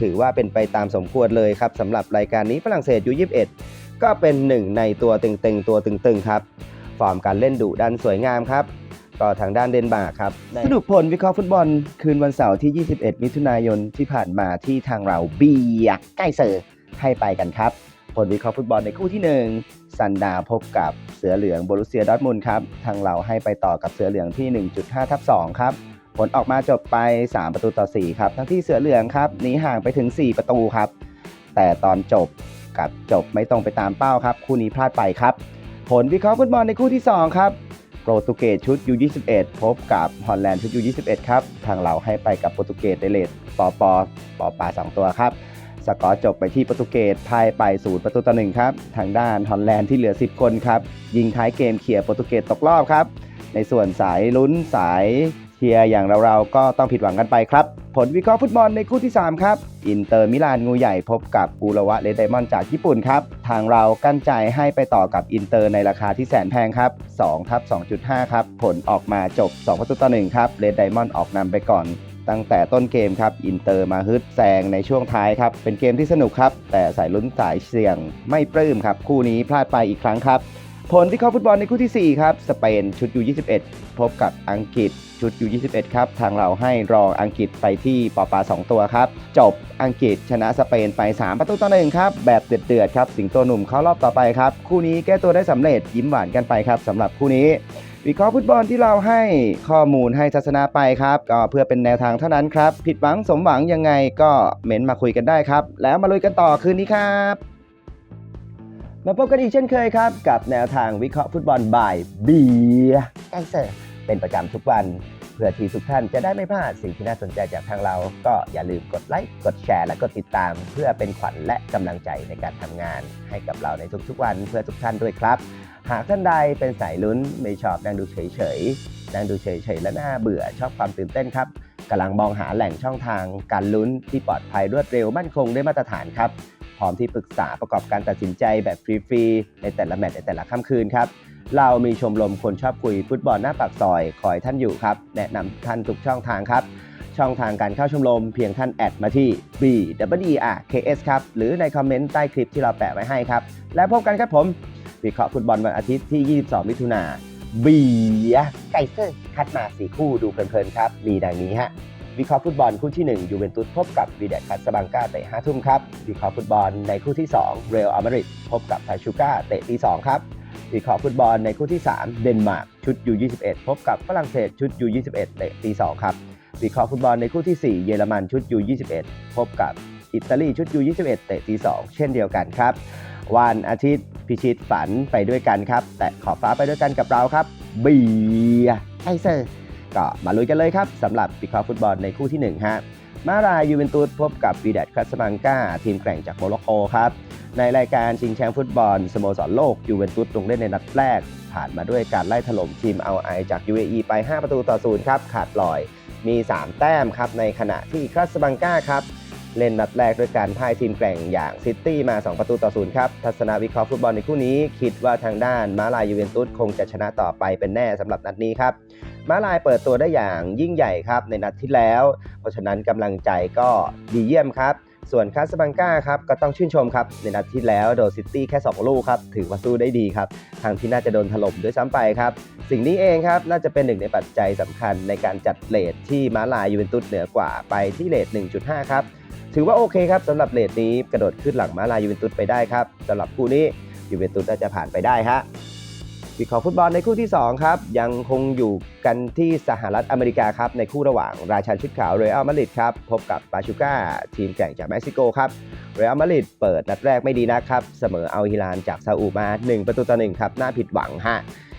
ถือว่าเป็นไปตามสมควรเลยครับสำหรับรายการนี้ฝรั่งเศสยู21 ก็เป็นหนึ่งในตัวตึงๆ ตัวตึงๆครับ ฟอร์มการเล่นดุดันสวยงามครับ ก็ทางด้านเดนมาร์กครับสรุปผลวิเคราะห์ฟุตบอลคืนวันเสาร์ที่ 21 มิถุนายนที่ผ่านมาที่ทางเราเบียกใกล้เซอร์ให้ไปกันครับ ผลวิเคราะห์ฟุตบอลในคู่ที่ 1 ซันดาวพบกับเสือเหลืองโบรุเซียดอร์ทมุนด์ครับทางเราให้ไปต่อกับเสือเหลืองที่ 1.5ทับ2ครับ ผลออกมาจบไป 3 ประตูต่อ 4 ครับ ทั้งที่เสือเหลืองครับหนีห่างไปถึง 4 ประตูครับ แต่ตอนจบกับจบไม่ตรงไปตามเป้าครับ คู่นี้พลาดไปครับ ผลวิเคราะห์ฟุตบอลในคู่ที่ 2 ครับ โปรตุเกสชุด U21 พบกับฮอลแลนด์ชุด U21 ครับ ทางเราให้ไปกับโปรตุเกสในเลทปอปอปอปา2ตัวครับ สกอร์จบไปที่โปรตุเกสพ่ายไปศูนย์ประตูต่อหนึ่งครับ ทางด้านฮอลแลนด์ที่เหลือ 10 คนครับ ยิงท้ายเกมเขี่ยโปรตุเกสตกรอบครับ ในส่วนสายลุ้นสาย เชียร์อย่างเราๆก็ต้องผิดหวังกันไปครับ ผลวิเคราะห์ฟุตบอลในคู่ที่ 3 ครับ อินเตอร์มิลานงูใหญ่พบกับกูรวะเลดไดมอนด์จากญี่ปุ่นครับ ทางเรากั้นใจให้ไปต่อกับอินเตอร์ในราคาที่แสนแพงครับ2ทับ2.5 ครับ ผลออกมาจบ2ประตูต่อ1ครับเลดไดมอนด์ออกนำไปก่อนตั้งแต่ต้นเกมครับ อินเตอร์มาฮึดแซงในช่วงท้ายครับ เป็นเกมที่สนุกครับ แต่สายลุ้นสายเสี่ยงไม่ปลื้มครับ คู่นี้พลาดไปอีกครั้งครับ ผลที่เข้าฟุตบอลในคู่ที่ 4 ครับ สเปนชุด U21 พบกับอังกฤษชุด U21 ครับ ทางเราให้รองอังกฤษไปที่ปอปา 2 ตัวครับ จบอังกฤษชนะสเปนไป 3 ประตูต่อหนึ่งครับ แบบเดือดๆครับ สิงโตหนุ่มเข้ารอบต่อไปครับ คู่นี้แก้ตัวได้สำเร็จยิ้มหวานกันไปครับสำหรับคู่นี้ วิเคราะห์ฟุตบอลที่เราให้ข้อมูลให้ทัศนะไปครับก็เพื่อเป็นแนวทางเท่านั้นครับ ผิดหวังสมหวังยังไงก็เม้นมาคุยกันได้ครับ แล้วมาลุยกันต่อคืนนี้ครับ มาพบกันอีกเช่นเคยครับ กับแนวทางวิเคราะห์ฟุตบอลบ่ายเบียร์ไกเซอร์เป็นประจำทุกวัน เพื่อที่ทุกท่านจะได้ไม่พลาดสิ่งที่น่าสนใจจากทางเรา ก็อย่าลืมกดไลค์กดแชร์และกดติดตาม เพื่อเป็นขวัญและกำลังใจในการทำงาน ให้กับเราในทุกๆวันเพื่อทุกท่านด้วยครับ หากท่านใดเป็นสายลุ้นไม่ชอบนั่งดูเฉยๆนั่งดูเฉยๆและน่าเบื่อชอบความตื่นเต้นครับกำลังมองหาแหล่งช่องทางการลุ้นที่ปลอดภัยรวดเร็วมั่นคงได้มาตรฐานครับ พร้อมที่ปรึกษาประกอบการตัดสินใจแบบฟรีๆในแต่ละแมตช์ในแต่ละค่ำคืนครับ เรามีชมรมคนชอบคุยฟุตบอลหน้าปากซอยคอยท่านอยู่ครับ แนะนำท่านทุกช่องทางครับ ช่องทางการเข้าชมรมเพียงท่านแอดมาที่ b w e r k s ครับ หรือในคอมเมนต์ใต้คลิปที่เราแปะไว้ให้ครับ และพบกันครับผม วิเคราะห์ฟุตบอลวันอาทิตย์ที่ 22 มิถุนาเบียไกเซอร์คัดมา4คู่ดูเพลินๆครับ มีดังนี้ฮะ วิเคราะห์ฟุตบอลคู่ที่ 1 ยูเวนตุสพบกับวีเดคาสบังกาเตะ5ทุ่มครับวิเคราะห์ฟุตบอลในคู่ที่ 2 เรอัลอเมริดพบกับไทชูก้าเตะตี2ครับวิเคราะห์ฟุตบอลในคู่ที่ 3 เดนมาร์กชุด U21 พบกับฝรั่งเศสชุด U21 เตะตี2ครับวิเคราะห์ฟุตบอลในคู่ที่ 4 เยอรมันชุด U21 พบกับอิตาลีชุด U21 เตะตี2เช่นเดียวกันครับ วันอาทิตย์พิชิตฝันไปด้วยกันครับ แต่ขอบฟ้าไปด้วยกันกับเราครับ เบียไอเซอร์ ก็มาลุยกันเลยครับสำหรับวิคราะห์ฟุตบอลในคู่ที่1ฮะมารายูเวนตุสพบกับวีดัตคาสมังกาทีมแกร่งจากโมร็อกโกครับในรายการชิงแชมป์ฟุตบอลสโมสรโลกยูเวนตุสลงเล่นในนัดแรก ผ่านมาด้วยการไล่ถล่มทีมเอาไอจาก UAE ไป 5 ประตูต่อศูนย์ครับขาดลอยมี 3 แต้มครับในขณะที่คาสบังกาครับเล่นนัดแรกด้วยการพ่ายทีมแกร่งอย่างซิตี้มา 2 ประตูต่อศูนย์ครับทัศนวิเคราะห์ฟุตบอลในคู่นี้ คิดว่าทางด้านมาลายยูเวนตุสคงจะชนะต่อไปเป็นแน่สำหรับนัดนี้ครับ มาลายเปิดตัวได้อย่างยิ่งใหญ่ครับในนัดที่แล้ว เพราะฉะนั้นกำลังใจก็ดีเยี่ยมครับ ส่วนคาสบังกาครับก็ต้องชื่นชมครับในนัดที่แล้วโดนซิตี้แค่ 2 ลูกครับถือว่าสู้ได้ดีครับทางที่น่าจะโดนถล่มด้วยซ้ำไปครับ สิ่งนี้เองครับน่าจะเป็นหนึ่งในปัจจัยสำคัญในการจัดเลทที่มาลายยูเวนตุสเหนือกว่าไปที่เลท1.5 ครับถือว่าโอเคครับสำหรับเลทนี้กระโดดขึ้นหลังมาลายยูเวนตุสไปได้ครับสำหรับคู่นี้ยูเวนตุสน่าจะผ่านไปได้ฮะ วิเคราะห์ฟุตบอลในคู่ที่ 2 ครับ ยังคงอยู่กันที่สหรัฐอเมริกาครับ ในคู่ระหว่างราชันชุดขาวเรอัลมาดริดครับ พบกับปาชูก้า ทีมแก่งจากเม็กซิโกครับเรอัลมาดริดเปิดนัดแรกไม่ดีนะครับ เสมออัลฮิลานจากซาอุมา 1 ประตูต่อ1ครับ น่าผิดหวังฮะ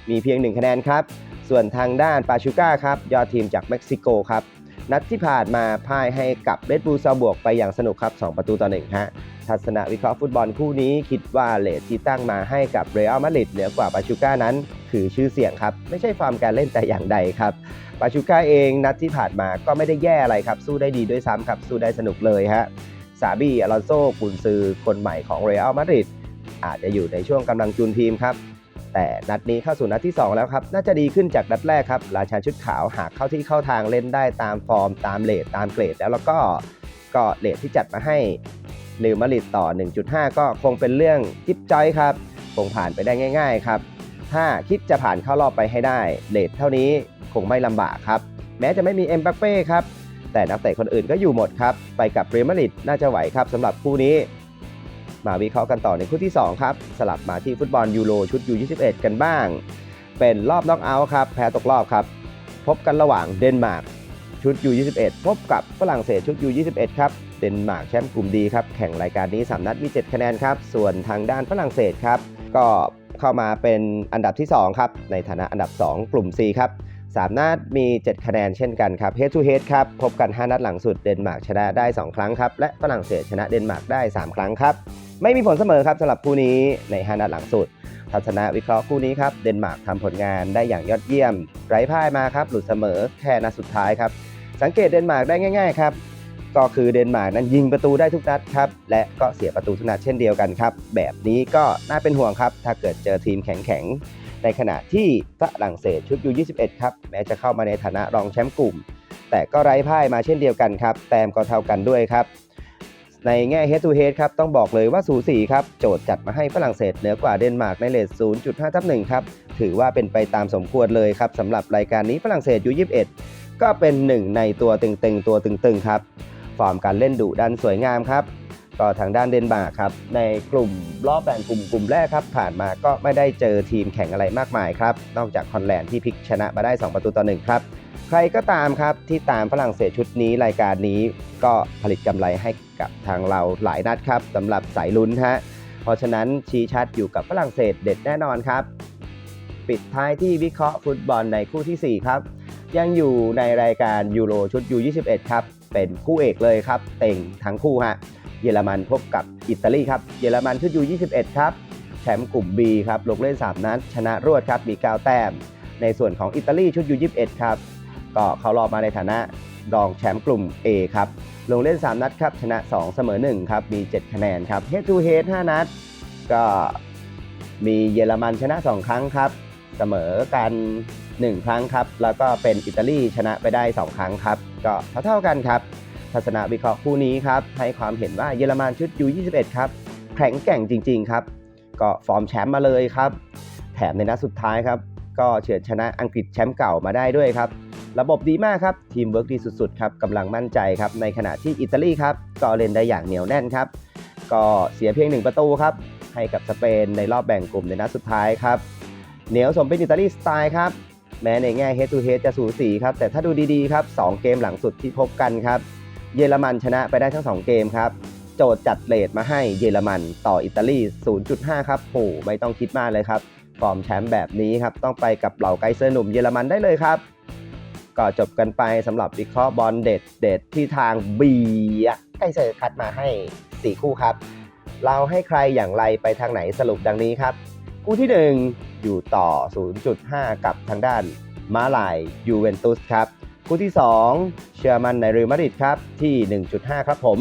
มีเพียง 1 คะแนนครับ ส่วนทางด้านปาชูก้าครับยอดทีมจากเม็กซิโกครับ นัดที่ผ่านมาพ่ายให้กับเรดบูลซาบวกไปอย่างสนุกครับ 2 ประตูต่อ1ฮะทัศนวิเคราะห์ฟุตบอลคู่นี้คิดว่าเลทที่ตั้งมาให้กับเรอัลมาดริดเหนือกว่าปาชูก้านั้น คือชื่อเสียงครับ ไม่ใช่ฟาร์มการเล่นแต่อย่างใดครับปาชูก้าเองนัดที่ผ่านมาก็ไม่ได้แย่อะไรครับ สู้ได้ดีด้วยซ้ำครับ สู้ได้สนุกเลยฮะซาบีอลอนโซกุนซือคนใหม่ของเรอัลมาดริดอาจจะอยู่ในช่วงกำลังจูนทีมครับ แต่นัดนี้เข้าสู่นัดที่ 2 แล้วครับ น่าจะดีขึ้นจากนัดแรกครับ ราชาชุดขาวหากเข้าที่เข้าทางเล่นได้ตามฟอร์มตามเลทตามเกรด แล้วแล้วก็ก็เลทที่จัดมาให้เรอัลมาริดต่อ 1.5 ก็คงเป็นเรื่องจิ๊บจ้อยครับ คงผ่านไปได้ง่าย ๆ ครับ ถ้าคิดจะผ่านเข้ารอบไปให้ได้เลทเท่านี้คงไม่ลำบากครับ แม้จะไม่มีเอ็มบัปเป้ครับแต่นักเตะคนอื่นก็อยู่หมดครับ ไปกับเรอัลมาดริดน่าจะไหวครับสำหรับคู่นี้ มาวิเคราะห์กันต่อในคู่ที่ 2 ครับ สลับมาที่ฟุตบอลยูโรชุดยู21กันบ้าง เป็นรอบน็อกเอาท์ครับ แพ้ตกรอบครับ พบกันระหว่างเดนมาร์กชุดยู21พบกับฝรั่งเศสชุดยู21ครับเดนมาร์กแชมป์กลุ่มดีครับ แข่งรายการนี้ 3 นัดมี 7 คะแนนครับ ส่วนทางด้านฝรั่งเศสครับ ก็เข้ามาเป็นอันดับที่ 2 ครับ ในฐานะอันดับ 2 กลุ่ม C ครับ3นัดมี 7 คะแนนเช่นกันครับ Head to Head ครับ พบกัน 5 นัดหลังสุด เดนมาร์กชนะได้ 2 ครั้งครับ และฝรั่งเศสชนะเดนมาร์กได้ 3 ครั้งครับ ไม่มีผลเสมอครับสำหรับคู่นี้ใน5นัดหลังสุดทัศนะวิเคราะห์คู่นี้ครับ เดนมาร์กทำผลงานได้อย่างยอดเยี่ยม ไร้พ่ายมาครับ หลุดเสมอแค่นัดสุดท้ายครับ สังเกตเดนมาร์กได้ง่ายๆครับ ก็คือเดนมาร์กนั้นยิงประตูได้ทุกนัดครับ และก็เสียประตูทุกนัดเช่นเดียวกันครับ แบบนี้ก็น่าเป็นห่วงครับ ถ้าเกิดเจอทีมแข็งๆ ในขณะที่ฝรั่งเศสชุดยู21ครับ แม้จะเข้ามาในฐานะรองแชมป์กลุ่ม แต่ก็ไร้พ่ายมาเช่นเดียวกันครับ แต้มก็เท่ากันด้วยครับ ในแง่ head to head ครับต้องบอกเลยว่าสูสีครับโจทย์จัดมาให้ฝรั่งเศสเหนือกว่าเดนมาร์กในเลท0.5ทับ1ครับถือว่าเป็นไปตามสมควรเลยครับสำหรับรายการนี้ฝรั่งเศสยู21ก็เป็นหนึ่งในตัวตึงๆตัวตึงๆครับฟอร์มการเล่นดุดันสวยงามครับ ก็ทางด้านเดนมาร์กครับในกลุ่มรอบแบ่งกลุ่มกลุ่มแรกครับผ่านมาก็ไม่ได้เจอทีมแข่งอะไรมากมายครับนอกจากคอนแลนด์ที่พลิกชนะมาได้ 2 ประตูต่อ1ครับใครก็ตามครับที่ตามฝรั่งเศสชุดนี้รายการนี้ก็ผลิตกำไรให้กับทางเราหลายนัดครับสำหรับสายลุ้นฮะเพราะฉะนั้นชี้ชัดอยู่กับฝรั่งเศสเด็ดแน่นอนครับ ปิดท้ายที่วิเคราะห์ฟุตบอลในคู่ทีสี่4 ครับ ยังอยู่ในรายการยูโรชุด U21 ครับเป็นคู่เอกเลยครับ เต็งทั้งคู่ฮะ เยอรมันพบกับอิตาลีครับเยอรมันชุด U21 ครับแชมป์กลุ่ม B ครับลงเล่น 3 นัดชนะรวดครับมี 9 แต้ม ในส่วนของอิตาลีชุด U21 ครับ ก็เข้ารอบมาในฐานะรองแชมป์กลุ่ม A ครับลงเล่น 3 นัดครับชนะ 2 เสมอ 1 ครับ มี 7 คะแนนครับ Head to Head 5นัด ก็มีเยอรมันชนะ 2 ครั้งครับ เสมอกัน 1 ครั้งครับ แล้วก็เป็นอิตาลีชนะไปได้ 2 ครั้งครับ ก็เท่าๆกันครับ ทัศนวิเคราะห์คู่นี้ครับให้ความเห็นว่าเยอรมันชุด U21 ครับแข็งแกร่งจริง ๆ ครับ ก็ฟอร์มแชมป์มาเลยครับ แถมในนัดสุดท้ายครับ ก็เฉือนชนะอังกฤษแชมป์เก่ามาได้ด้วยครับ ระบบดีมากครับ ทีมเวิร์กดีสุด ๆ ครับกำลังมั่นใจครับ ในขณะที่อิตาลีครับ ก็เล่นได้อย่างเหนียวแน่นครับ ก็เสียเพียง 1 ประตูครับ ให้กับสเปนในรอบแบ่งกลุ่มในนัดสุดท้ายครับ เหนียวสมเป็นอิตาลีสไตล์ครับ แม้ในแง่ head to head จะสูสีครับ แต่ถ้าดูดีๆครับ 2 เกมหลังสุดที่พบกันครับ เยอรมันชนะไปได้ทั้ง 2 เกมครับ โจทย์จัดเลทมาให้เยอรมันต่ออิตาลี 0.5 ครับโหไม่ต้องคิดมากเลยครับฟอร์มแชมป์แบบนี้ครับ ต้องไปกับเหล่าไกเซอร์หนุ่มเยอรมันได้เลยครับ ก็จบกันไปสำหรับวิเคราะห์บอลเด็ดเด็ดที่ทางบีไกเซอร์คัดมาให้ 4 คู่ครับ เราให้ใครอย่างไรไปทางไหนสรุปดังนี้ครับ คู่ที่ 1 อยู่ต่อ 0.5 กับทางด้านมาลายยูเวนตุสครับ คู่ที่ 2 เชื่อมันในเรอัลมาดริดครับที่ 1.5 ครับผม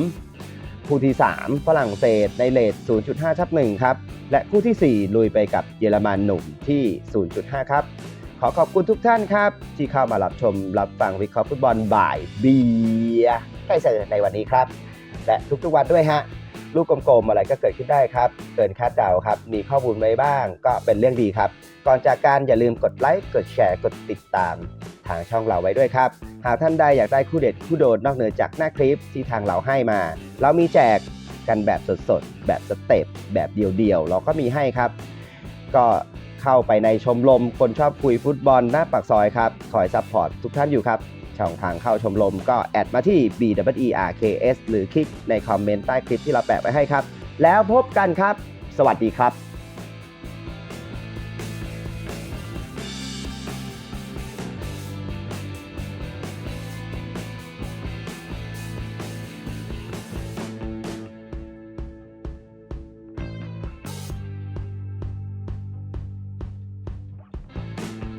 คู่ที่ 3 ฝรั่งเศสในเลท0.5ทับ1ครับ และคู่ทีสี่ 4 ลุยไปกับเยอรมันหนุ่มที่ 0.5 ครับ ขอขอบคุณทุกท่านครับ ที่เข้ามารับชมรับฟังวิเคราะห์ฟุตบอลบ่ายเบียร์ใกล้เสร็จในวันนี้ครับ และทุกๆวันด้วยฮะลูกกลมๆอะไรก็เกิดขึ้นได้ครับ เกินคาดเดาครับ มีข้อมูลไว้บ้างก็เป็นเรื่องดีครับ ก่อนจากการอย่าลืมกดไลค์ กดแชร์ กดติดตาม ทางช่องเราไว้ด้วยครับ หากท่านใดอยากได้คู่เด็ดคู่โดดนอกเหนือจากหน้าคลิปที่ทางเราให้มา เรามีแจกกันแบบสดๆ แบบสเต็ปแบบเดียวๆ เราก็มีให้ครับ ก็เข้าไปในชมรมคนชอบคุยฟุตบอลหน้าปากซอยครับ คอยซัพพอร์ตทุกท่านอยู่ครับช่องทางเข้าชมรมก็แอดมาที่ b w e r k s หรือคลิกในคอมเมนต์ใต้คลิปที่เราแปะไว้ให้ครับ แล้วพบกันครับ สวัสดีครับ